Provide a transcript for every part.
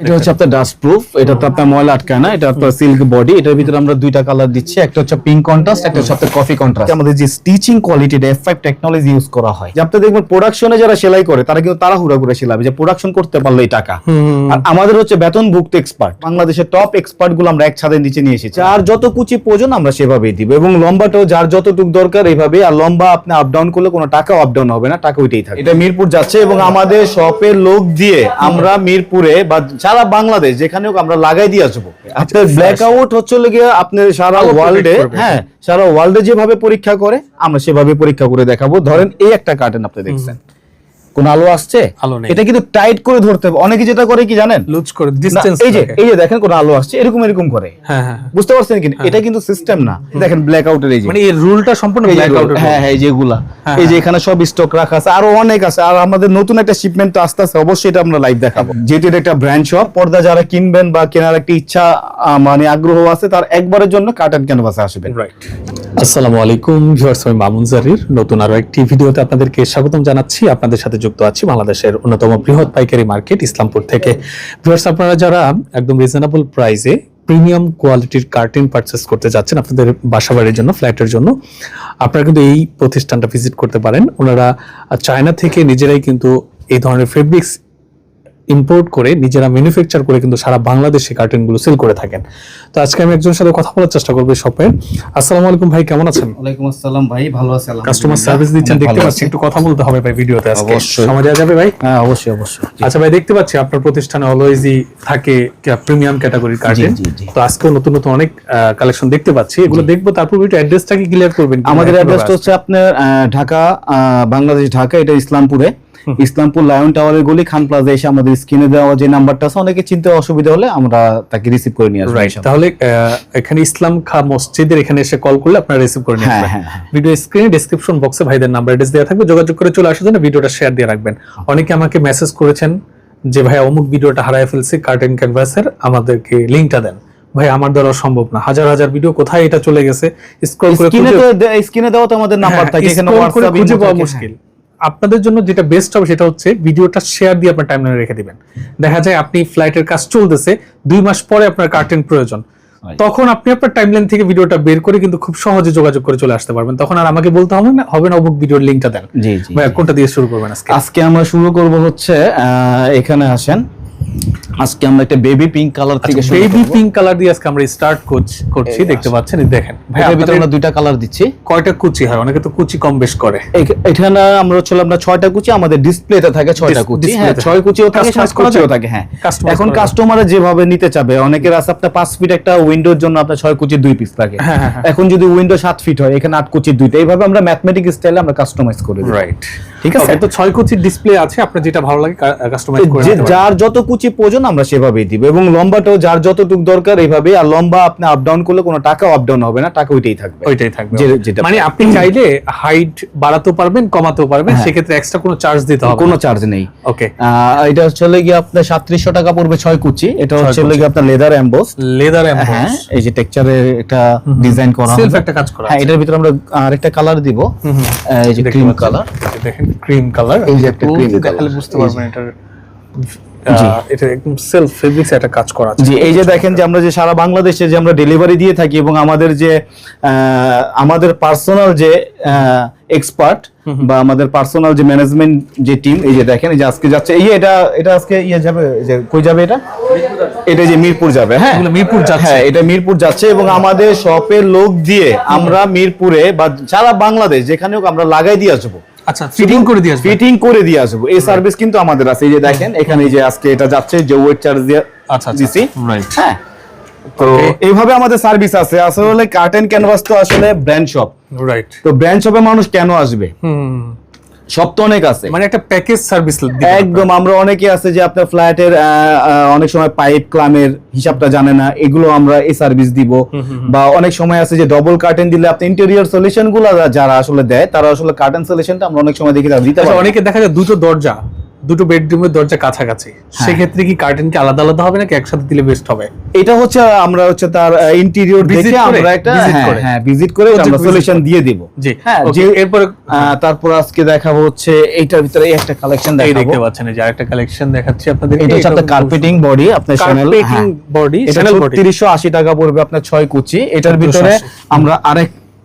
এটা হচ্ছে আপনার ডাস্ট প্রুফ এটা তো আপনার ময়লা আটকায় না এটা আপনার সিল্ক বডি এটার ভিতরে আমরা দুইটা কালার দিচ্ছি একটা হচ্ছে পিঙ্ক কন্ট্রাস্ট একটা হচ্ছে আপনার কফি কন্ট্রাস্ট আমাদের যে stitching quality F five technology use করা হয়। যে আপনি দেখবেন প্রোডাকশনে যারা সেলাই করে তারা কিন্তু তাড়াহুড়া করে সেলাবে যে প্রোডাকশন করতে পারলেই টাকা। আর আমাদের হচ্ছে বেতনভুক্ত এক্সপার্ট বাংলাদেশের টপ এক্সপার্টগুলো আমরা এক ছাদের নিচে নিয়ে এসেছি। আর যত কুচি প্রয়োজন আমরা সেভাবেই দিব এবং লম্বাটাও যার যতটুক দরকার এইভাবে আর লম্বা আপনি আপ ডাউন করলে কোনো টাকা আপ ডাউন হবে না টাকা ওইটাই থাকে এটা মিরপুর যাচ্ছে। এবং আমাদের শপের লোক দিয়ে আমরা মিরপুরে বা সারা বাংলাদেশ যেখানে হোক আমরা লাগাই দিয়ে আসব। আপনার ব্ল্যাক আউট হচ্ছে গিয়ে আপনার সারা ওয়ার্ল্ডে হ্যাঁ সারা ওয়ার্ল্ডে যেভাবে পরীক্ষা করে আমরা সেভাবে পরীক্ষা করে দেখাবো। ধরেন এই একটা কার্টেন আপনি দেখছেন। কোন আলো আসছে? আলো নেই। এটা কিন্তু টাইট করে ধরতে হবে। অনেকে যেটা করে কি জানেন? লুজ করে ডিসটেন্স এই যে এই যে দেখেন কোন আলো আসছে এরকম এরকম করে। হ্যাঁ হ্যাঁ বুঝতে পারছেন কি এটা কিন্তু সিস্টেম না। দেখেন ব্ল্যাক আউটের এই যে। মানে এই রুলটা সম্পূর্ণ এই যে ব্ল্যাক আউট হ্যাঁ হ্যাঁ এই যেগুলা হ্যাঁ, এই যে এখানে সব স্টক রাখা আছে আরও অনেক আছে। আর আমাদের নতুন একটা শিপমেন্ট তো আস্তে আস্তে অবশ্যই এটা আমরা লাইভ দেখাবো। যেহেতু এটা একটা ব্র্যান্ড শপ পর্দা যারা কিনবেন বা কেনার একটা ইচ্ছা মানে আগ্রহ আছে তার একবারের জন্য কার্টন ক্যানভাসে আসবেন। রাইট আসসালামু আলাইকুম ভিউয়ার্স আমি মামুন জারির। নতুন আরও একটি ভিডিওতে আপনাদেরকে স্বাগতম জানাচ্ছি। আপনাদের সাথে যুক্ত আছি বাংলাদেশের অন্যতম বৃহৎ পাইকারি মার্কেট ইসলামপুর থেকে। আপনারা যারা একদম রিজনেবল প্রাইসে প্রিমিয়াম কোয়ালিটির কার্টেন পারচেস করতে যাচ্ছেন আপনাদের বাসাবাড়ির জন্য ফ্ল্যাটের জন্য, আপনারা কিন্তু এই প্রতিষ্ঠানটা ভিজিট করতে পারেন। ওনারা চায়না থেকে নিজেরাই কিন্তু এই ধরনের ফেব্রিক্স ইম্পোর্ট করে নিজেরা ম্যানুফ্যাকচার করে কিন্তু সারা বাংলাদেশে কার্টেনগুলো সেল করে থাকেন। তো আজকে আমি একজনের সাথে কথা বলার চেষ্টা করব শপের আসসালামু আলাইকুম ভাই কেমন আছেন? ওয়ালাইকুম আসসালাম ভাই ভালো আছে কাস্টমার সার্ভিস দিচ্ছেন দেখতে পাচ্ছি একটু কথা বলতে হবে ভাই ভিডিওতে আজকে। সময় দেওয়া যাবে ভাই? হ্যাঁ অবশ্যই অবশ্যই। আচ্ছা ভাই দেখতে পাচ্ছি আপনার প্রতিষ্ঠানে অলওয়েজই থাকে প্রিমিয়াম ক্যাটাগরির কার্টেন। তো আজকেও নতুন নতুন অনেক কালেকশন দেখতে পাচ্ছি। এগুলো দেখব তারপর একটু অ্যাড্রেসটা কি ক্লিয়ার করবেন আমাদের অ্যাড্রেসটা হচ্ছে আপনার ঢাকা বাংলাদেশ ঢাকা এটা ইসলামপুরে। ইসলামপুর লায়ন টাওয়ারের গলি খান প্লাজা এসে আমাদের স্ক্রিনে দেওয়া যে নাম্বারটা আছে অনেকে চিনতে অসুবিধা হলে আমরা তাকে রিসিভ করে নিয়ে আসব তাহলে এখানে ইসলাম খা মসজিদের এখানে এসে কল করলে আপনারা রিসিভ করে হ্যাঁ, হ্যাঁ, হ্যাঁ। ভিডিও স্ক্রিনে ডেসক্রিপশন বক্সে ভাইদের নাম্বার অ্যাড্রেস দেওয়া থাকবে যোগাযোগ করে চলে আসার জন্য ভিডিওটা শেয়ার দিয়ে রাখবেন। অনেকে আমাকে মেসেজ করেছেন যে ভাই অমুক ভিডিওটা হারায় ফেলছি কার্টেন ক্যানভাসের আমাদেরকে লিংকটা দেন। ভাই আমার দ্বারা সম্ভব না। হাজার হাজার ভিডিও কোথায় এটা চলে গেছে? স্ক্রল করে স্ক্রিনে দেওয়া তো আমাদের নাম্বার হ্যাঁ, থাকে এখানে হোয়াটসঅ্যাপ খুঁজে পাওয়া মুশকিল। আপনাদের জন্য যেটা বেস্ট হবে সেটা হচ্ছে ভিডিওটা শেয়ার দিয়ে আপনার টাইমলাইনে রেখে দিবেন। দেখা যায় আপনি ফ্লাইটের কাজ চলতেছে দুই মাস পরে আপনার কার্টেন প্রয়োজন। তখন আপনি আপনার টাইমলাইন থেকে ভিডিওটা বের করে কিন্তু খুব সহজে যোগাযোগ করে চলে আসতে পারবেন। তখন আর আমাকে বলতে হবে না হবে না অমুক ভিডিওর লিঙ্কটা দেন। জি জি। কোনটা দিয়ে শুরু করবেন আজকে? আজকে আমরা শুরু করব হচ্ছে আহ, এখানে আসেন। আজকে আমরা একটা বেবি পিঙ্ক কালার থেকে বেবি পিঙ্ক কালার দিয়ে আজকে আমরা স্টার্ট করছি এই দেখতে পাচ্ছেন এই দেখেন। এটার ভিতরে আমরা দুইটা কালার দিচ্ছি। কয়টা কুচি হয়? অনেকে তো কুচি কম বেশ করে। এখ- এখানে আমরা হচ্ছে আপনার ছয়টা কুচি আমাদের ডিসপ্লেতে থাকে ছয়টা কুচি। হ্যাঁ ছয় কুচিও থাকে সাত কুচিও থাকে হ্যাঁ। এখন? কাস্টমারে যেভাবে নিতে চাবে অনেকের আছে আপনার পাঁচ ফিট একটা উইন্ডোর জন্য আপনার ছয় কুচি দুই পিস থাকে। হ্যাঁ, হ্যাঁ, হ্যাঁ। এখন যদি উইন্ডো সাত ফিট হয় এখানে আট কুচি দুইটা। এইভাবে আমরা ম্যাথমেটিক স্টাইলে আমরা কাস্টমাইজ করে দিই। রাইট ঠিক আছে? তো ছয় কুচির ডিসপ্লে আছে আপনার যেটা ভালো লাগে কাস্টমাইজ করে। যার যত কুচি প্রয়োজন আমরা সেভাবেই দিব। এবং লম্বাটাও যার যতটুক দরকার এইভাবে আর লম্বা আপনি আপ ডাউন করলে কোনো টাকা আপ ডাউন হবে না টাকা ওইটাই থাকবে। ওইটাই থাকবে যেটা- মানে আপনি চাইলে হাইট বাড়াতেও পারবেন কমাতেও পারবেন হ্যাঁ। সেক্ষেত্রে এক্সট্রা কোনো চার্জ দিতে হবে কোনো চার্জ নেই। ওকে এটা হচ্ছে গিয়ে আপনার সাতত্রিশশো টাকা পড়বে ছয় কুচি। এটা হচ্ছে গিয়ে আপনার লেদার অ্যাম্বোস লেদার হ্যাঁ এই যে টেক্সচারের একটা ডিজাইন করা সেলফ একটা কাজ করা হ্যাঁ এটার ভিতরে আমরা আরেকটা কালার দিব। এই যে ক্রিম কালার দেখেন ক্রিম কালার এই যে একটা দেখালে color। বুঝতে পারবেন। এটার এটা একদম সেলফ ফেব্রিক্স একটা কাজ করা আছে। জি এই যে দেখেন যে আমরা যে সারা বাংলাদেশে যে আমরা ডেলিভারি দিয়ে থাকি এবং আমাদের যে আমাদের পার্সোনাল যে এক্সপার্ট বা আমাদের পার্সোনাল যে ম্যানেজমেন্ট যে টিম এই যে দেখেন এই যে আজকে যাচ্ছে এই এটা এটা আজকে ইয়ে যাবে যে কই যাবে এটা? এটা যে মিরপুর যাবে হ্যাঁ? মিরপুর যাচ্ছে। হ্যাঁ এটা মিরপুর যাচ্ছে এবং আমাদের শপের লোক দিয়ে আমরা মিরপুরে বা সারা বাংলাদেশ যেখানে হোক আমরা লাগাই দিয়ে আসব। আচ্ছা ফিটিং করে দিয়ে আসবে। ফিটিং করে দিয়ে আসব। এই সার্ভিস কিন্তু আমাদের আছে এই যে দেখেন এখানে এই যে আজকে এটা যাচ্ছে যে ওয়েট চার্জ দিয়ে আচ্ছা, আচ্ছা, দিছি। রাইট হ্যাঁ? তো এইভাবে আমাদের সার্ভিস আছে। আসলে কার্টেন ক্যানভাস তো আসলে ব্র্যান্ড শপ রাইট তো ব্র্যান্ড শপে মানুষ কেন আসবে? হুম। সব তো অনেক আছে। মানে একটা প্যাকেজ সার্ভিস একদম আমরা অনেকে আছে যে আপনার ফ্ল্যাটের অনেক সময় পাইপ ক্লামের হিসাবটা জানে না এগুলো আমরা এই সার্ভিস দিব। বা অনেক সময় আছে যে ডবল কার্টেন দিলে আপনি ইন্টেরিয়র সলিউশনগুলো যারা আসলে দেয় তারা আসলে কার্টেন সলিউশনটা আমরা অনেক সময় দেখি দিতে অনেকে দেখা যায় দুটো দরজা দুটো বেডরুমের দরজা কাছাকাছি। হ্যাঁ। সেক্ষেত্রে কি কার্টেন কি আলাদা আলাদা হবে নাকি একসাথে দিলে বেস্ট হবে? এটা হচ্ছে আমরা হচ্ছে তার ইন্টেরিয়র দেখে আমরা একটা হ্যাঁ হ্যাঁ ভিজিট করে আমরা সলিউশন দিয়ে দেব। জি হ্যাঁ এরপরে তারপর আজকে দেখাবো হচ্ছে এইটার ভিতরে একটা কালেকশন দেখাবো। দেখতে পাচ্ছেন যে আরেকটা কালেকশন দেখাচ্ছি আপনাদের এটা হচ্ছে আপনার কার্পেটিং বডি আপনার চ্যানেল কার্পেটিং বডি এটা চ্যানেল বডি ছত্রিশশো আশি টাকা পড়বে আপনার ছয় কুচি। এটার ভিতরে 3780 আমরা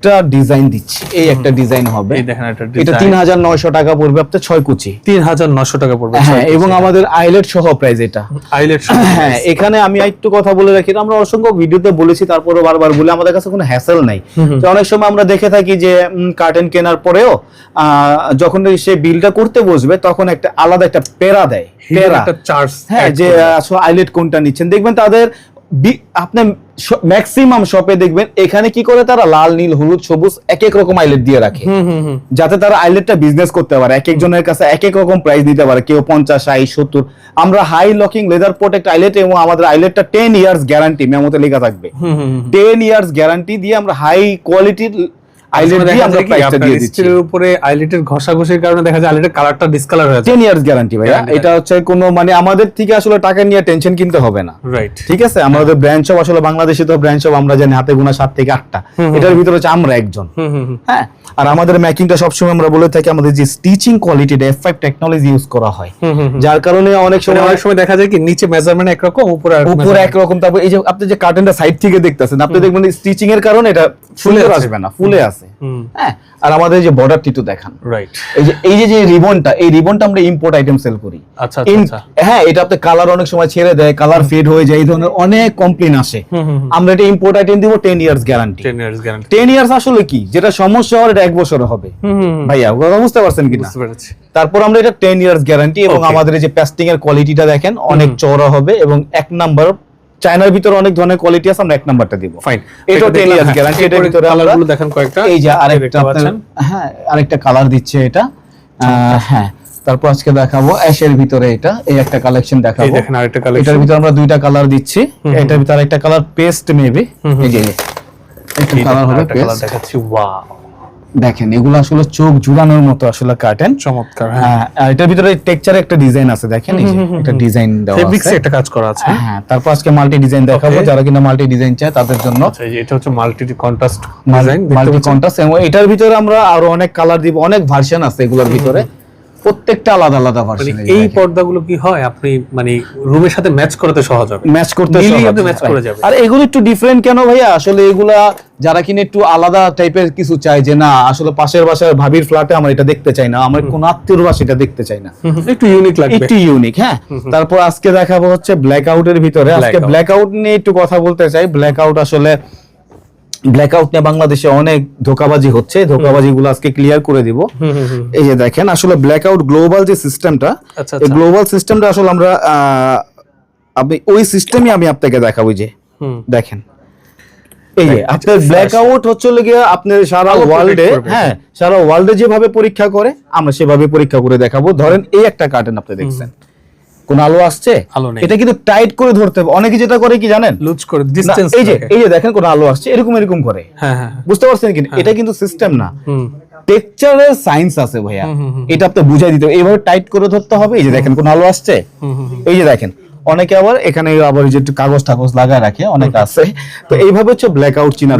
আরেকটা ডিজাইন দিচ্ছি। এই একটা ডিজাইন হবে। একটা এটা তিন হাজার নয়শো টাকা পড়বে আপনার ছয় কুচি। তিন হাজার নশো টাকা পড়বে হ্যাঁ এবং আমাদের আইলেট সহ প্রাইস এটা। আইলেট হ্যাঁ এখানে আমি একটু কথা বলে রাখি আমরা অসংখ্য ভিডিওতে বলেছি তারপরে বারবার বলে আমাদের কাছে কোনো হ্যাসেল নাই। তো অনেক সময় আমরা দেখে থাকি যে কার্টেন কেনার পরেও আহ, যখন সে বিলটা করতে বসবে তখন একটা আলাদা একটা পেরা দেয় পেরা একটা চার্জ হ্যাঁ যে আসলে আইলেট কোনটা নিচ্ছেন। দেখবেন তাদের আপনি ম্যাক্সিমাম শপে দেখবেন এখানে কি করে তারা লাল নীল হলুদ সবুজ এক এক রকম আইলেট দিয়ে রাখে। যাতে তারা আইলেটটা বিজনেস করতে পারে এক একজনের কাছে এক এক রকম প্রাইস দিতে পারে কেউ পঞ্চাশ আই সত্তর। আমরা high locking leather protect eyelet এবং আমাদের আইলেটটা টেন ইয়ার্স গ্যারান্টি মেমোতে লেখা থাকবে। টেন ইয়ার্স গ্যারান্টি দিয়ে আমরা হাই কোয়ালিটির আইলেট আসলে দিয়ে আমরা প্রাইসটা দিয়ে দিচ্ছি। স্টিলের উপরে আইলেটের ঘষাঘষির কারণে দেখা যায় আইলেটের কালারটা ডিসকালার হয়ে যায়। টেন ইয়ার্স গ্যারান্টি ভাইয়া। এটা হচ্ছে কোনো মানে আমাদের থেকে আসলে টাকা নিয়ে টেনশন কিনতে হবে না। রাইট ঠিক আছে? আমাদের ব্রাঞ্চ অফ আসলে বাংলাদেশে তো ব্রাঞ্চ অফ আমরা জানি হাতে গোনা সাত থেকে আটটা। এটার ভিতরে হচ্ছে আমরা একজন। হুম হুম হুম। হ্যাঁ? আর আমাদের মেকিংটা সবসময় আমরা বলে থাকি আমাদের যে স্টিচিং কোয়ালিটিটা এফ ফাইভ টেকনোলজি ইউজ করা হয়। যার কারণে অনেক মানে সময় অনেক সময় দেখা যায় কি নিচে মেজারমেন্ট একরকম উপরে উপরে একরকম। তারপর এই যে আপনি যে কার্টেনটা সাইড থেকে দেখতেছেন আপনি দেখবেন স্টিচিং এর কারণে এটা ফুলে আসবে না ফুলে আছে। হ্যাঁ আর আমাদের যে বর্ডারটি তো দেখান। রাইট এই যে এই যে যে রিবনটা এই রিবনটা আমরা ইম্পোর্ট আইটেম সেল করি। আচ্ছা আচ্ছা আচ্ছা। হ্যাঁ এটা আপনি কালার অনেক সময় ছেড়ে দেয় কালার ফেড হয়ে যায় এই ধরনের অনেক কমপ্লেন আসে। আমরা এটা ইম্পোর্ট আইটেম দিব ten years guarantee 10 years guarantee ten years আসলে কি? যেটা সমস্যা হওয়ার এটা এক বছরে হবে। ভাইয়া বুঝতে পারছেন কিনা? বুঝতে পেরেছি। তারপর আমরা এটা টেন ইয়ার্স গ্যারান্টি এবং আমাদের এই যে প্যাস্টিং এর কোয়ালিটিটা দেখেন অনেক চওড়া হবে এবং এক নাম্বার চায়নার ভিতরে অনেক ধরনের কোয়ালিটি আছে আমরা এক নাম্বারটা দিব। ফাইন এটাও 10 years guarantee, এটার ভিতরে কালারগুলো দেখেন কয়েকটা। এই যে আরেকটা আপনার হ্যাঁ আরেকটা কালার দিচ্ছে এটা। আহ, হ্যাঁ তারপর আজকে দেখাবো অ্যাশের ভিতরে এটা এই একটা কালেকশন দেখাবো। এই দেখেন আরেকটা কালেকশন এটার ভিতরে আমরা দুইটা কালার দিচ্ছি। এটার ভিতরে আরেকটা কালার পেস্ট মেবি এই যে এই যে। একটা কালার হবে পেস্ট দেখাচ্ছি। ওয়াও দেখেন এগুলো আসলে চোখ জুড়ানোর মতো আসলে কার্টেন চমৎকার হ্যাঁ। হ্যাঁ আর এটার ভিতরে টেক্সচারে একটা ডিজাইন আছে দেখেন এই যে একটা ডিজাইন দেওয়া ফেব্রিক্সে আছে একটা কাজ করা আছে। হ্যাঁ তারপর আজকে মাল্টি ডিজাইন দেখাবো. যারা কিনা মাল্টি ডিজাইন চায় তাদের জন্য। আচ্ছা এই যে এটা হচ্ছে multi contrast design multi contrast এবং এটার ভিতরে আমরা আরও অনেক কালার দিব অনেক ভার্সন আছে এগুলোর ভিতরে। প্রত্যেকটা আলাদা আলাদা মানে ভার্সন এই পর্দাগুলো কি হয়? আপনি মানে রুমের সাথে ম্যাচ করতে সহজ হবে। ম্যাচ করতে সহজ। আপনি match করে যাবে। আর এগুলো একটু ডিফারেন্ট কেন ভাইয়া? আসলে এগুলা যারা কিনে একটু আলাদা টাইপের কিছু চায় যে না আসলে পাশের বাসার ভাবির ফ্ল্যাটে আমরা এটা দেখতে চাই না আমার কোন আত্মীয়র বাসা এটা দেখতে চাই না। একটু ইউনিক লাগবে। একটু ইউনিক হ্যাঁ। তারপর আজকে দেখাবো হচ্ছে ব্ল্যাক আউটের ভিতরে। আজকে ব্ল্যাক আউট নিয়ে একটু কথা বলতে চাই। ব্ল্যাক আউট আসলে ব্ল্যাক আউট নিয়ে বাংলাদেশে অনেক ধোকাবাজি হচ্ছে। ধোকাবাজি গুলো আজকে ক্লিয়ার করে দিব। এই যে দেখেন আসলে ব্ল্যাক আউট গ্লোবাল যে সিস্টেমটা আচ্ছা এই আচ্ছা। গ্লোবাল সিস্টেমটা আসলে আমরা আপনি ওই সিস্টেমই আমি আপনাকে দেখাবো যে। দেখেন। এই যে আপনার ব্ল্যাক আউট হচ্ছে আপনার সারা ওয়ার্ল্ডে হ্যাঁ সারা ওয়ার্ল্ডে যেভাবে পরীক্ষা করে আমরা সেভাবে পরীক্ষা করে দেখাবো। ধরেন এই একটা কার্টেন আপনি দেখছেন। কোন আলো আসছে? আলো নেই। এটা কিন্তু টাইট করে ধরতে হবে। অনেকে যেটা করে কি জানেন? লুজ করে ডিসটেন্স এই যে এই যে দেখেন কোন আলো আসছে এরকম এরকম করে। হ্যাঁ হ্যাঁ বুঝতে পারছেন কি এটা কিন্তু সিস্টেম না। টেক্সচারের সায়েন্স আছে ভাইয়া। এটা আপনি বুঝাই দিতে হবে। এইভাবে টাইট করে ধরতে হবে। এই যে দেখেন কোন আলো আসছে। এই যে দেখেন। অনেকে আবার এখানে আবার যে কাগজ টাগজ লাগায় রাখে অনেক আছে। তো এইভাবে হচ্ছে ব্ল্যাক আউট চিনা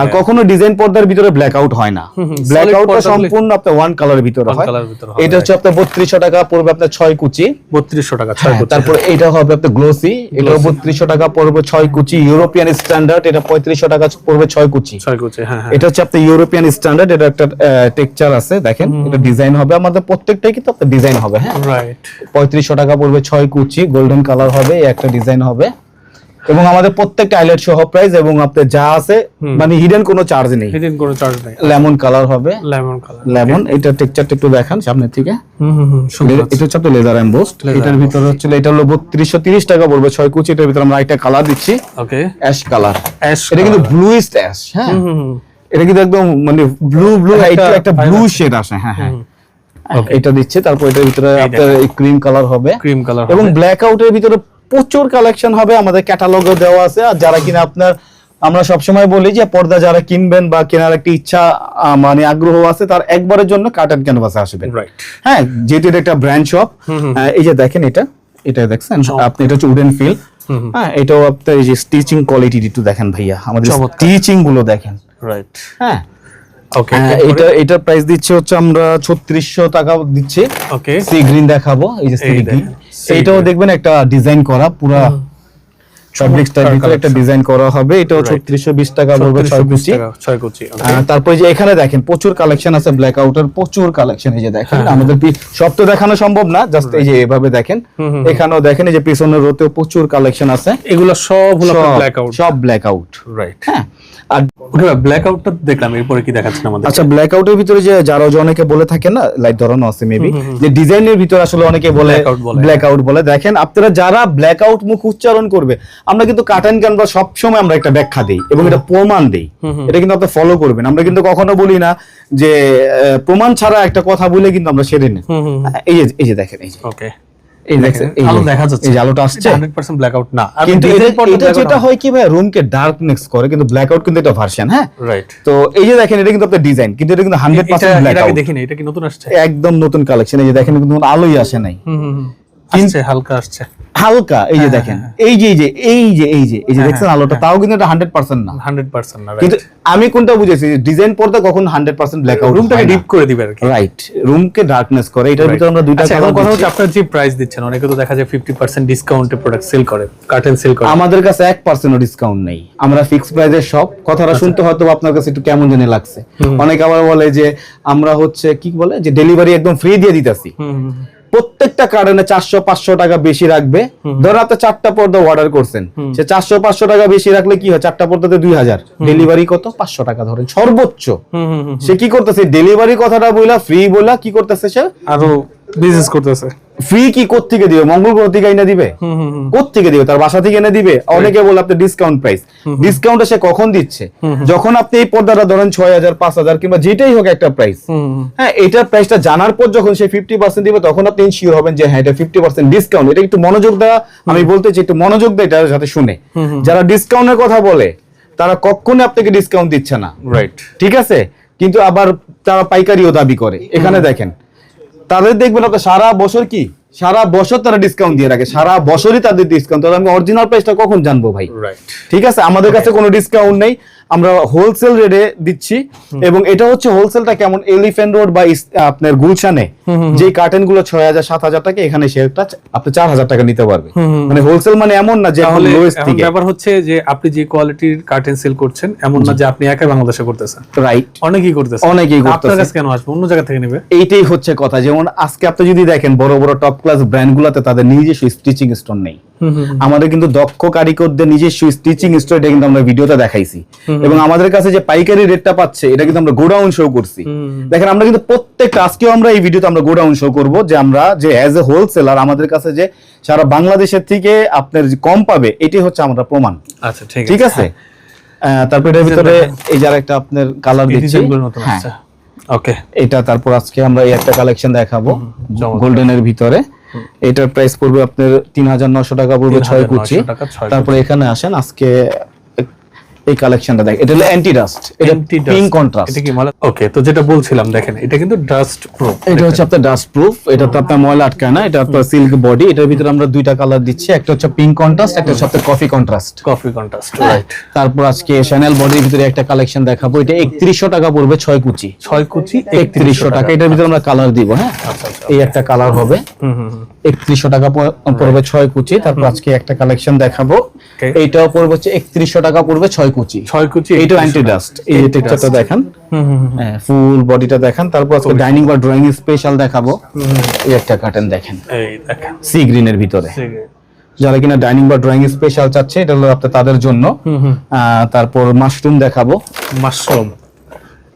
আর কখনো ডিজাইন পর্দার ভিতরে ব্ল্যাক আউট হয় না। ব্ল্যাক আউটটা সম্পূর্ণ আপনার ওয়ান কালারের ভিতরে হয়। এটা হচ্ছে আপনার বত্রিশশো টাকা পড়বে আপনার ছয় কুচি। বত্রিশশো টাকা ছয় হ্যাঁ, তারপর এটা হবে আপনার গ্লোসি এটাও বত্রিশশো টাকা পড়বে ছয় কুচি। ইউরোপিয়ান স্ট্যান্ডার্ড এটা পঁয়ত্রিশশো টাকা পড়বে ছয় কুচি। ছয় করছে হ্যাঁ হ্যাঁ। এটা হচ্ছে আপনার ইউরোপিয়ান স্ট্যান্ডার্ড এটা একটা টেক্সচার আছে দেখেন। এটা ডিজাইন হবে আমাদের প্রত্যেকটাই কিন্তু আপনার ডিজাইন হবে হ্যাঁ। রাইট পঁয়ত্রিশশো টাকা পড়বে ছয় কুচি গোল্ডেন কালার হবে একটা ডিজাইন হবে। এবং আমাদের প্রত্যেকটা আইলেট সহ প্রাইস এবং আপনার যা আছে মানে হিডেন কোনো চার্জ নেই। হিডেন কোনো চার্জ নাই। লেমন কালার হবে। লেমন কালার লেমন এটা টেক্সচারটা একটু দেখান সামনে থেকে হুম হুম এটা হচ্ছে আপনার লেদার এমবোস্ট এটার ভিতরে হচ্ছে এটা হলো বত্রিশশো তিরিশ টাকা পড়বে ছয় কুচি এটার ভিতরে আমরা একটা কালার দিচ্ছি। ওকে। অ্যাশ কালার অ্যাশ এটা কিন্তু ব্লুইস্ট অ্যাশ হ্যাঁ। হুম হুম এটা কিন্তু একদম মানে ব্লু ব্লু একটা ব্লু শেড আসে হ্যাঁ হ্যাঁ। এটা দিচ্ছে তারপর এটার ভিতরে আপনার ক্রিম কালার হবে। ক্রিম কালার এবং ব্ল্যাক আউটের ভিতরে প্রচুর কালেকশন হবে আমাদের ক্যাটালগে দেওয়া আছে। আর যারা কিনা আপনার আমরা সবসময় বলি যে পর্দা যারা কিনবেন বা কেনার একটা ইচ্ছা মানে আগ্রহ আছে তার একবারের জন্য কার্টন ক্যানভাসে আসবেন রাইট হ্যাঁ যেহেতু এটা একটা ব্র্যান্ড শপ এই যে দেখেন এটা এটা দেখছেন? আপনি এটা হচ্ছে উডেন ফিল হ্যাঁ এটাও আপনার এই যে স্টিচিং কোয়ালিটি একটু দেখেন ভাইয়া। আমাদের স্টিচিংগুলো দেখেন। রাইট হ্যাঁ ওকে হ্যাঁ, এটা এটার প্রাইস দিচ্ছে হচ্ছে আমরা ছত্রিশশো টাকা দিচ্ছি। ওকে সি গ্রিন দেখাবো এই যে সি গ্রিন এইটাও দেখবেন একটা ডিজাইন করা পুরা চমৎকার ভিতরে একটা ডিজাইন করা হবে। এটাও Right. ছত্রিশশো বিশ টাকা পড়বে ছয় কুচি। ছয় কুচি তারপরে যে এখানে দেখেন প্রচুর কালেকশন আছে ব্ল্যাক আউটের প্রচুর কালেকশন এই যে দেখেন। হ্যাঁ, আমাদের সব তো দেখানো সম্ভব না জাস্ট এই যে এভাবে দেখেন। এখানেও দেখেন এই যে পিছনের রোতেও প্রচুর কালেকশন আছে। এগুলো সব হলো ব্ল্যাক আউট সব ব্ল্যাক আউট রাইট হ্যাঁ। আর ওকে ব্ল্যাক আউটটা দেখলাম এরপরে কি দেখাচ্ছেন আমাদের? আচ্ছা ব্ল্যাক আউটের ভিতরে যে যারা যে অনেকে বলে থাকে না লাইট ধরানো আছে মেবি যে ডিজাইনের ভিতরে আসলে অনেকে বলে ব্ল্যাক আউট বলে। দেখেন আপনারা যারা ব্ল্যাক আউট মুখ উচ্চারণ করবে আমরা কিন্তু কাটান ক্যানভা সব সময় আমরা একটা ব্যাখ্যা দেই এবং এটা প্রমাণ দেই। এটা কিন্তু আপনি ফলো করবেন। আমরা কিন্তু কখনো বলি না যে প্রমাণ ছাড়া একটা কথা বলে কিন্তু আমরা সেরে নিই। এই যে এই যে দেখেন এই যে। ওকে এই আলো দেখা যাচ্ছে। এই আলোটা আসছে। 100% ব্ল্যাক না। কিন্তু এটা- এটা যেটা হয় কি ভাই রুমকে ডার্কনেস করে কিন্তু ব্ল্যাক আউট কিন্তু এটা ভার্সন হ্যাঁ? রাইট তো এই যে দেখেন এটা কিন্তু আপনার ডিজাইন কিন্তু এটা কিন্তু হান্ড্রেড এটা দেখিনি কি নতুন আসছে? একদম নতুন কালেকশন এই যে দেখেন কিন্তু আলোই আসে নাই। হুম হুম হুম। হালকা আসছে। হালকা এই হ্যাঁ, যে দেখেন এই যে এই যে এই যে এই যে এই যে দেখছেন আলোটা? তাও কিন্তু এটা হান্ড্রেড পার্সেন্ট না। 100% না কিন্তু আমি কোনটা বুঝেছি? ডিজাইন পড়তে কখন হান্ড্রেড পার্সেন্ট ব্ল্যাক আউট রুমটাকে ডিপ করে দিবে আর কি। রাইট রুমকে ডার্কনেস করে এটার ভিতরে আমরা দুইটা আচ্ছা, এখন কথা হচ্ছে আপনার যে প্রাইস দিচ্ছেন অনেকে তো দেখা যায় 50% ডিসকাউন্টে প্রোডাক্ট সেল করে কার্টেন সেল করে। আমাদের কাছে এক পার্সেন্টও ডিসকাউন্ট নেই। আমরা ফিক্স প্রাইসের সব কথাটা আচ্ছা। শুনতে হয়তো আপনার কাছে একটু কেমন জানি লাগছে। অনেকে আবার বলে যে আমরা হচ্ছে কি বলে? যে ডেলিভারি একদম ফ্রি দিয়ে দিতেছি। প্রত্যেকটা কারণে চারশো পাঁচশো টাকা বেশি রাখবে। ধরো আপনি চারটা পর্দা অর্ডার করছেন। সে চারশো পাঁচশো টাকা বেশি রাখলে কি হয়? চারটা পর্দাতে দুই হাজার। ডেলিভারি কত? পাঁচশো টাকা ধরেন সর্বোচ্চ। সে কি করতেছে? ডেলিভারি কথাটা বইলা ফ্রি বইলা কি করতেছে সে? আরও বিজনেস করতেছে। ফ্রি কি কোত্থেকে দিবে? মঙ্গল গ্রহ থেকে এনে দিবে। কোত্থেকে দিবে? তার বাসা থেকে এনে দিবে? অনেকে বলে আপনি ডিসকাউন্ট প্রাইস ডিসকাউন্টে সে কখন দিচ্ছে? যখন আপনি এই পর্দাটা ধরেন ছয় হাজার পাঁচ হাজার কিংবা যেটাই হোক একটা প্রাইস। হ্যাঁ এটার প্রাইসটা জানার পর যখন সে ফিফটি পার্সেন্ট দিবে তখন আপনি শিওর হবেন যে হ্যাঁ এটা ফিফটি পার্সেন্ট ডিসকাউন্ট এটা একটু মনোযোগ দেওয়া আমি বলতে চাই একটু মনোযোগ দেয় এটার সাথে শুনে। যারা ডিসকাউন্টের কথা বলে তারা কখনো আপনাকে ডিসকাউন্ট দিচ্ছে না। রাইট ঠিক আছে? কিন্তু আবার তারা পাইকারিও দাবি করে। এখানে দেখেন তাদের দেখবেন আপনার সারা বছর কি? সারা বছর তারা ডিসকাউন্ট দিয়ে রাখে। সারা বছরই তাদের ডিসকাউন্ট তাহলে আমি অরিজিনাল প্রাইসটা কখন জানব ভাই? ঠিক আছে? আমাদের কাছে কোনো ডিসকাউন্ট নেই। আমরা হোলসেল রেটে দিচ্ছি এবং এটা হচ্ছে হোলসেলটা কেমন? এলিফ্যান্ট রোড বা আপনার গুলশানে যে কার্টেনগুলো ছয় হাজার সাত হাজার টাকা এখানে সেটা আপনি চার হাজার টাকা নিতে পারবে। মানে হোলসেল মানে এমন না যে ব্যাপার হচ্ছে যে আপনি যে কোয়ালিটির কার্টেন সেল করছেন এমন না যে আপনি একাই বাংলাদেশে করতেছেন। রাইট অনেকেই করতেছেন অনেকেই আপনার কাছে কেন আসবে? অন্য জায়গা থেকে নেবে। এইটাই হচ্ছে কথা। যেমন আজকে আপনি যদি দেখেন বড় বড় টপ ক্লাস ব্র্যান্ড গুলাতে তাদের নিজস্ব স্টিচিং স্টোর নেই। আমাদের কিন্তু দক্ষ কারিগরদের নিজস্ব স্টিচিং স্টোর এটা কিন্তু আমরা ভিডিওতে দেখাইছি। এবং আমাদের কাছে যে পাইকারি রেটটা পাচ্ছে এটা কিন্তু আমরা গোডাউন শো করছি। দেখেন আমরা কিন্তু প্রত্যেকটা আজকেও আমরা এই ভিডিওতে আমরা গোডাউন শো করব যে আমরা যে অ্যাজ এ হোলসেলার আমাদের কাছে যে সারা বাংলাদেশের থেকে আপনার যে কম পাবে এটি হচ্ছে আমরা প্রমাণ। আচ্ছা ঠিক ঠিক আছে? আহ, তারপর এটার ভিতরে এই যার একটা আপনার কালার দিচ্ছি হ্যাঁ। ওকে এটা তারপর আজকে আমরা এই একটা কালেকশন দেখাবো গোল্ডেনের ভিতরে। এটার প্রাইস পড়বে আপনার তিন হাজার নশো টাকা পড়বে ছয় 3,900 কুচি। তারপরে এখানে আসেন আজকে এই কালেকশনটা দেখ এটা হলো অ্যান্টি ডাস্ট এটা পিঙ্ক কন্ট্রাস্ট এটা কি মানে ওকে তো যেটা বলছিলাম দেখেন এটা কিন্তু ডাস্ট প্রুফ এটা হচ্ছে আপনার ডাস্ট প্রুফ এটা তো আপনার ময়লা আটকায় না এটা আপনার সিল্ক বডি এটার ভিতরে আমরা দুইটা কালার দিচ্ছি একটা হচ্ছে পিঙ্ক কন্ট্রাস্ট একটা হচ্ছে আপনার coffee contrast coffee contrast. Right তারপর আজকে শ্যানেল বডির ভিতরে একটা কালেকশন দেখাবো এটা একত্রিশশো টাকা পড়বে ছয় কুচি। ছয় কুচি একত্রিশশো টাকা এটার ভিতরে আমরা কালার দিব হ্যাঁ। আচ্ছা আচ্ছা এই একটা কালার হবে। হুম হুম হুম। একত্রিশশো টাকা পড়বে ছয় কুচি তারপর আজকে একটা কালেকশন দেখাবো. এইটাও পড়বে হচ্ছে একত্রিশশো টাকা পড়বে ছয় কুচি ছয় কুচি এইটাও অ্যান্টি ডাস্ট এই টেক্সচারটা দেখেন। হুম হুম হুম। হ্যাঁ ফুল বডিটা দেখান। তারপর আজকে ডাইনিং বা ড্রয়িং স্পেশাল দেখাবো। এই একটা কার্টেন দেখেন। এই দেখেন। সি গ্রিনের ভিতরে। যারা কিনা ডাইনিং বা ড্রয়িং স্পেশাল চাচ্ছে এটা হলো আপনার তাদের জন্য। তারপর মাশরুম দেখাবো। মাশরুম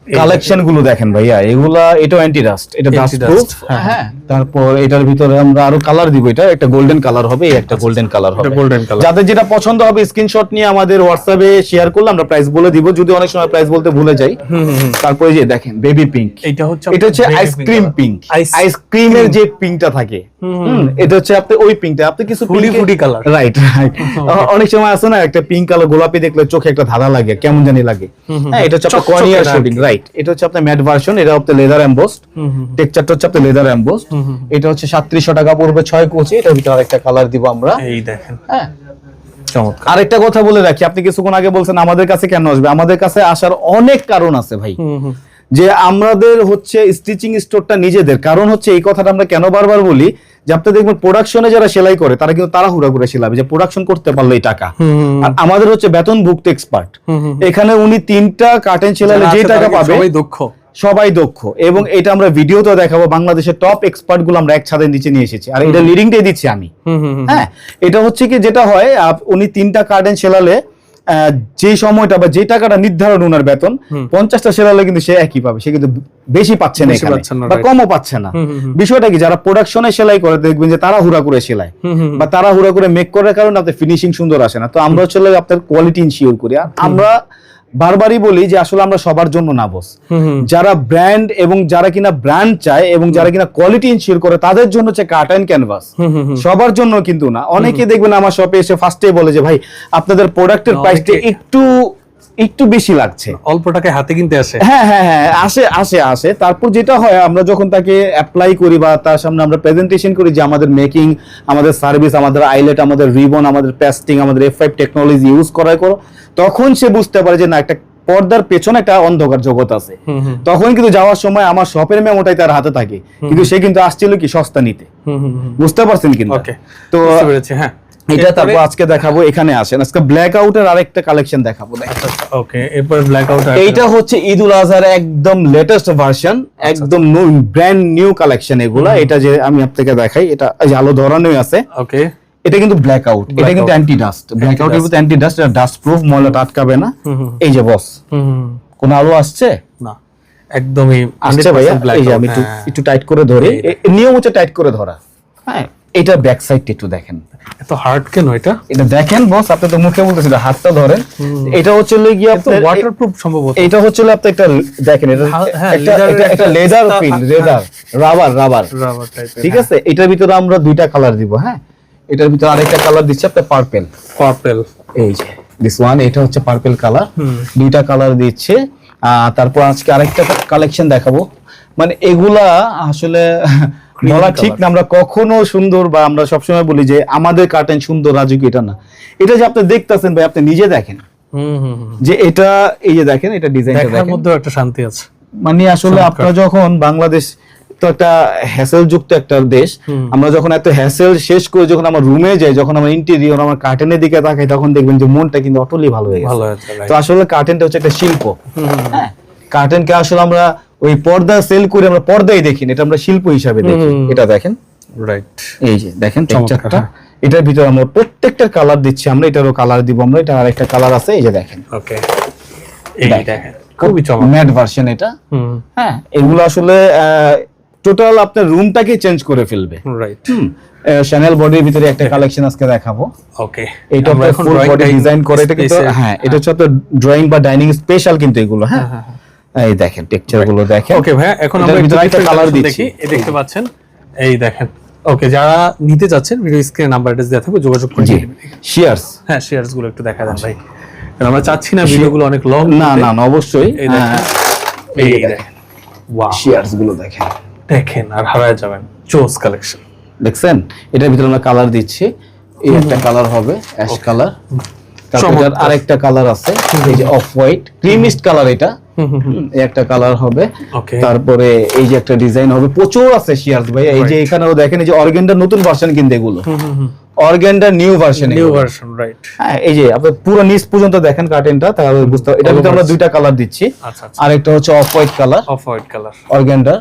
কালেকশনগুলো দেখেন ভাইয়া এগুলা এটা অ্যান্টি ডাস্ট এটা ডাস্ট প্রুফ হ্যাঁ। তারপর এটার ভিতরে আমরা আরও কালার দিব এটা একটা গোল্ডেন কালার হবে এই একটা গোল্ডেন কালার হবে। গোল্ডেন কালার যাদের যেটা পছন্দ হবে স্ক্রিনশট নিয়ে আমাদের হোয়াটসঅ্যাপে শেয়ার করলে আমরা প্রাইস বলে দিব যদি অনেক সময় প্রাইস বলতে ভুলে যাই। তারপরে যে দেখেন বেবি পিঙ্ক এটা হচ্ছে এটা হচ্ছে আইসক্রিম পিঙ্ক আইসক্রিমের যে পিঙ্কটা থাকে এটা হচ্ছে আপনি ওই পিঙ্কটা আপনি কিছু foodie foodie colour right right অনেক সময় আছে না একটা পিঙ্ক কালার গোলাপি দেখলে চোখে একটা ধাঁধা লাগে কেমন জানি লাগে। হ্যাঁ এটা হচ্ছে কর্নিয়ার না আর শুটিং এটা হচ্ছে আপনার ম্যাট ভার্সন এটা হচ্ছে লেদার এমবোস্ট টেক্সচারটা হচ্ছে আপনার লেদার এমবোস্ট এটা হচ্ছে সাতত্রিশশো টাকা পড়বে ছয় কোচে। এটার ভিতরে আরেকটা কালার দিব আমরা। এই দেখেন। হ্যাঁ। আরেকটা কথা বলে রাখি আপনি কিছুক্ষণ আগে বলছেন আমাদের কাছে কেন আসবে? আমাদের কাছে আসার অনেক কারণ আছে ভাই। যে আমাদের হচ্ছে স্টিচিং স্টোরটা নিজেদের। কারণ হচ্ছে এই কথাটা আমরা কেন বারবার বলি? যে আপনি দেখবেন প্রোডাকশনে যারা সেলাই করে তারা কিন্তু তাড়াহুড়া করে সেলাবে যে প্রোডাকশন করতে পারলেই টাকা। আর আমাদের হচ্ছে বেতনভুক্ত এক্সপার্ট। এখানে উনি তিনটা কার্টেন যারা যে টাকা পাবে সবাই দক্ষ। সবাই দক্ষ। এবং এটা আমরা ভিডিওতে দেখাবো বাংলাদেশের টপ এক্সপার্টগুলো আমরা এক ছাদের নিচে নিয়ে এসেছি। আর এটা লিডিংটাই দিচ্ছি আমি। হ্যাঁ এটা হচ্ছে কি যেটা হয় উনি তিনটা কার্ডেন সেলালে যে সময়টা বা যে টাকাটা নির্ধারণ ওনার বেতন পঞ্চাশটা সেলালে কিন্তু সে একই পাবে সে কিন্তু বেশি পাচ্ছে না বা কমও পাচ্ছে না। বিষয়টা কি যারা প্রোডাকশনে সেলাই করে দেখবেন যে তারা হুড়া করে সেলাই। বা তারা হুড়া করে মেক করার কারণে আপনার ফিনিশিং সুন্দর আসে না। তো আমরা হচ্ছে আপনার কোয়ালিটি ইনশিওর করি। আর আমরা বারবারই বলি যে আসলে আমরা সবার জন্য না বস। যারা ব্র্যান্ড এবং যারা কিনা ব্র্যান্ড চায় এবং যারা কিনা কোয়ালিটি ইনশিওর করে তাদের জন্য হচ্ছে কাট অ্যান্ড ক্যানভাস। সবার জন্য কিন্তু না অনেকে দেখবেন আমার শপে এসে ফার্স্টে বলে যে ভাই আপনাদের প্রোডাক্টের প্রাইসটা একটু একটু বেশি লাগছে। অল্প টাকায় হাতে কিনতে আসে। হ্যাঁ হ্যাঁ হ্যাঁ আসে আসে আসে। তারপর যেটা হয় আমরা যখন তাকে অ্যাপ্লাই করি বা তার সামনে আমরা প্রেজেন্টেশন করি যে আমাদের মেকিং আমাদের সার্ভিস আমাদের আইলেট আমাদের রিবন আমাদের পেস্টিং আমাদের এফ ফাইভ টেকনোলজি ইউজ করাই করো তখন সে বুঝতে পারে যে না একটা পর্দার পেছনে একটা অন্ধকার জগৎ আছে। তখন কিন্তু যাওয়ার সময় আমার শপের মেমোটাই তার হাতে থাকে। কিন্তু সে কিন্তু আসছিল কি সস্তা নিতে। বুঝতে পারছেন কিন্তু তো হ্যাঁ। এটা তারপর আজকে দেখাবো এখানে আসেন। আজকে ব্ল্যাক আউটের আরেকটা কালেকশন দেখাবো ওকে এরপর ব্ল্যাক আউট এইটা হচ্ছে ঈদ উল আজহার একদম লেটেস্ট ভার্সন একদম ব্র্যান্ড নিউ কালেকশন এগুলা। এটা যে আমি আপনাকে দেখাই এটা এই আলো ধরানোই আছে। ওকে এটা কিন্তু ব্ল্যাক আউট এটা কিন্তু অ্যান্টি ডাস্ট ব্ল্যাক আউট কিন্তু অ্যান্টি ডাস্ট এটা ডাস্ট প্রুফ ময়লাটা আটকাবে না। এই যে বস কোন আলো আসছে? না একদমই আসছে ভাইয়া। এই যে আমি একটু হ্যাঁ। টাইট করে ধরি। নিয়ম হচ্ছে টাইট করে ধরা। হ্যাঁ। এটা ব্যাক সাইডটা একটু দেখেন। এত হার্ড কেন এটা? এটা দেখেন বস আপনি তো মুখে বলতেছেন হাতটা ধরেন। এটা হচ্ছে গিয়ে আপনার ওয়াটারপ্রুফ সম্ভবত। এটা হচ্ছে আপনি একটা দেখেন এটা হ্যাঁ, হ্যাঁ, একটা এটা- একটা লেদার ফিল হ্যাঁ। লেদার রাবার রাবার রাবার টাইপের ঠিক আছে? এটার ভিতরে আমরা দুইটা কালার দিব হ্যাঁ? এটার ভিতরে আরেকটা কালার দিচ্ছি আপনার পার্পেল পার্পল এই যে দিস ওয়ান এটা হচ্ছে পার্পেল কালার দুইটা কালার দিচ্ছে। তারপর আজকে আরেকটা কালেকশন দেখাবো। মানে এগুলা আসলে বলা ঠিক না আমরা কখনো সুন্দর বা আমরা সবসময় বলি যে আমাদের কার্টেন সুন্দর রাজকীয় এটা না। এটা যে আপনি দেখতেছেন ভাই আপনি নিজে দেখেন। যে এটা এই যে দেখেন এটা ডিজাইনটা দেখেন। মধ্যেও একটা শান্তি আছে। মানে আসলে আপনারা যখন বাংলাদেশ তো একটা হ্যাসেল যুক্ত একটা দেশ আমরা যখন এত হ্যাসেল শেষ করে যখন আমার রুমে যাই যখন আমার ইন্টেরিয়র আমার কার্টেনের দিকে তাকাই তখন দেখবেন যে মনটা কিন্তু অটলি ভালো হয়ে গেছে। তো আসলে কার্টেনটা হচ্ছে একটা শিল্প। হ্যাঁ কার্টেনকে আসলে আমরা ওই পর্দা সেল করে আমরা পর্দাই দেখি এটা আমরা শিল্প হিসাবে দেখি। এটা দেখেন। রাইট এই যে দেখেন চমৎকার, টেক্সচারটা হ্যাঁ। এটার ভিতরে আমরা প্রত্যেকটা কালার দিচ্ছি আমরা এটারও কালার দিব আমরা এটা আরেকটা কালার আছে এই যে দেখেন। ওকে এই দেখেন। খুবই চমৎকার। ম্যাট ভার্সন এটা। হ্যাঁ এগুলো আসলে টোটাল আপনার রুমটাকে চেঞ্জ করে ফেলবে। রাইট চ্যানেল বডির ভিতরে একটা কালেকশন আজকে দেখাবো। ওকে এটা ফুল বডি ডিজাইন করে এটা কিন্তু হ্যাঁ এটা হচ্ছে আপনার ড্রয়িং বা ডাইনিং স্পেশাল কিন্তু এগুলো হ্যাঁ। এই দেখেন টেক্সচারগুলো দেখেন। ওকে এখন আমরা একটা কালার দিচ্ছি। এই দেখতে পাচ্ছেন? এই দেখেন। ওকে যারা নিতে যাচ্ছেন ভিডিও স্ক্রিনে নাম্বার অ্যাড্রেস দেওয়া থাকবে যোগাযোগ করে। শিয়ার্স হ্যাঁ শেয়ারসগুলো একটু দেখা দেন ভাই কারণ আমরা চাচ্ছি না ভিডিওগুলো অনেক লং না না না, অবশ্যই। এই দেখেন। এই দেখেন। ওয়াও শিয়ার্সগুলো দেখেন। দেখেন আর হারায় যাবেন। চোস কালেকশন দেখছেন? এটার ভিতরে আমরা কালার দিচ্ছি। এই একটা কালার হবে অ্যাশ কালার তারপর আরেকটা কালার আছে। এই যে অফ হোয়াইট ক্রিমিস্ট কালার এটা। একটা কালার হবে। তারপরে এই যে একটা ডিজাইন হবে প্রচুর আছে শিয়ার্স ভাই এই যে এখানেও দেখেন এই যে অর্গেন্ডার নতুন ভার্সন কিন্তু এগুলো। অর্গেন্ডার new version new version right হ্যাঁ এই যে আপনি পুরো নিচ পর্যন্ত দেখেন কার্টেনটা তাহলে বুঝতে এটা কিন্তু আমরা দুইটা কালার দিচ্ছি। আচ্ছা আচ্ছা। আরেকটা হচ্ছে off white colour off white colour অর্গেন্ডার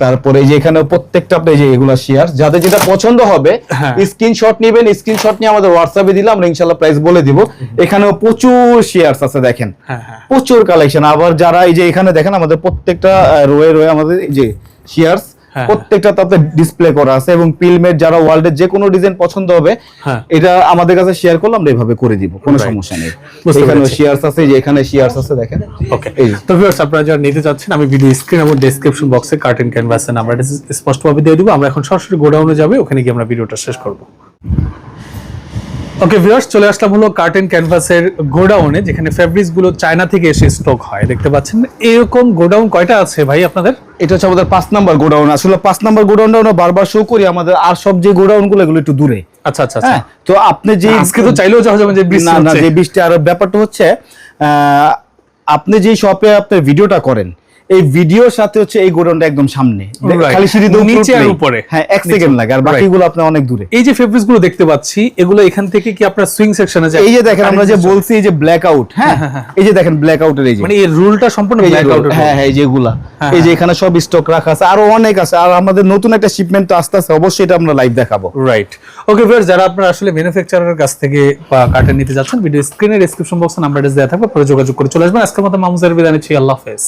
তারপরে যে এখানে প্রত্যেকটা আপনি এগুলো যে এগুলা শেয়ার যাদের যেটা পছন্দ হবে হ্যাঁ। স্ক্রিনশট নেবেন স্ক্রিনশট নিয়ে আমাদের হোয়াটসঅ্যাপে দিলাম আমরা ইনশাআল্লাহ প্রাইস বলে দিব। এখানে প্রচুর শেয়ারস আছে দেখেন। হ্যাঁ হ্যাঁ। প্রচুর কালেকশন আবার যারা এই যে এখানে দেখেন আমাদের প্রত্যেকটা রয়ে রয়ে আমাদের এই যে শেয়ারস হ্যাঁ। প্রত্যেকটা তাতে ডিসপ্লে করা আছে এবং পিলমেট যারা ওয়ার্ল্ডের যে কোনো ডিজাইন পছন্দ হবে হ্যাঁ। এটা আমাদের কাছে শেয়ার করলে আমরা এভাবে করে দিব কোনো সমস্যা নেই। এখানে। শেয়ারস আছে যে এখানে শেয়ারস আছে দেখেন। ওকে তো ভিউয়ার্স আপনারা যারা নিতে যাচ্ছেন আমি ভিডিও স্ক্রিন এবং ডেসক্রিপশন বক্সে কার্টেন ক্যানভাসের নাম্বারটা স্পষ্টভাবে দিয়ে দিব। আমরা এখন সরাসরি গোডাউনে যাবে ওখানে গিয়ে আমরা ভিডিওটা শেষ করব। ওকে ভিউয়ার্স চলে আসলাম হলো কার্টেন ক্যানভাসের গোডাউনে যেখানে ফেব্রিক্সগুলো চায়না থেকে এসে স্টক হয়। দেখতে পাচ্ছেন এরকম গোডাউন কয়টা আছে ভাই আপনাদের? এটা হচ্ছে আমাদের পাঁচ নাম্বার গোডাউন আসলে পাঁচ নাম্বার গোডাউনটা আমরা বারবার শো করি আমাদের আর সব যে গোডাউনগুলো এগুলো একটু দূরে। আচ্ছা আচ্ছা আচ্ছা। হ্যাঁ তো আপনি যে আজকে তো চাইলেও যাওয়া যাবে যে বৃষ্টি না না যে বৃষ্টি। আর ব্যাপারটা হচ্ছে আহ, আপনি যে শপে আপনি ভিডিওটা করেন এই ভিডিওর সাথে হচ্ছে এই গোডাউনটা একদম সামনে। খালি সিঁড়ি নিচে আর উপরে। হ্যাঁ এক সেকেন্ড লাগে আর বাকিগুলো আপনি অনেক দূরে। এই যে ফেব্রিক্সগুলো দেখতে পাচ্ছি এগুলো এখান থেকে কি আপনার সুইং সেকশনে যায়? এই যে দেখেন আমরা যে বলছি এই যে ব্ল্যাক আউট হ্যাঁ এই যে দেখেন ব্ল্যাক আউটের এই যে। মানে এই রুলটা সম্পূর্ণ ব্ল্যাক আউট হ্যাঁ হ্যাঁ এই যেগুলা এই যে এখানে সব স্টক রাখা আছে আরও অনেক আছে আর আমাদের নতুন একটা শিপমেন্ট তো আস্তে আস্তে অবশ্যই এটা আমরা লাইভ দেখাবো। রাইট ওকে ভিউয়ার্স যারা আপনারা আসলে ম্যানুফ্যাকচারারের কাছ থেকে বা কার্টেন নিতে যাচ্ছেন ভিডিও স্ক্রিনে ডেসক্রিপশন বক্সে নাম্বারটা দেওয়া থাকবে পরে যোগাযোগ করে চলে আসবেন। আজকের মতো মামুজার বিদায় নিচ্ছি আল্লাহ হাফেজ।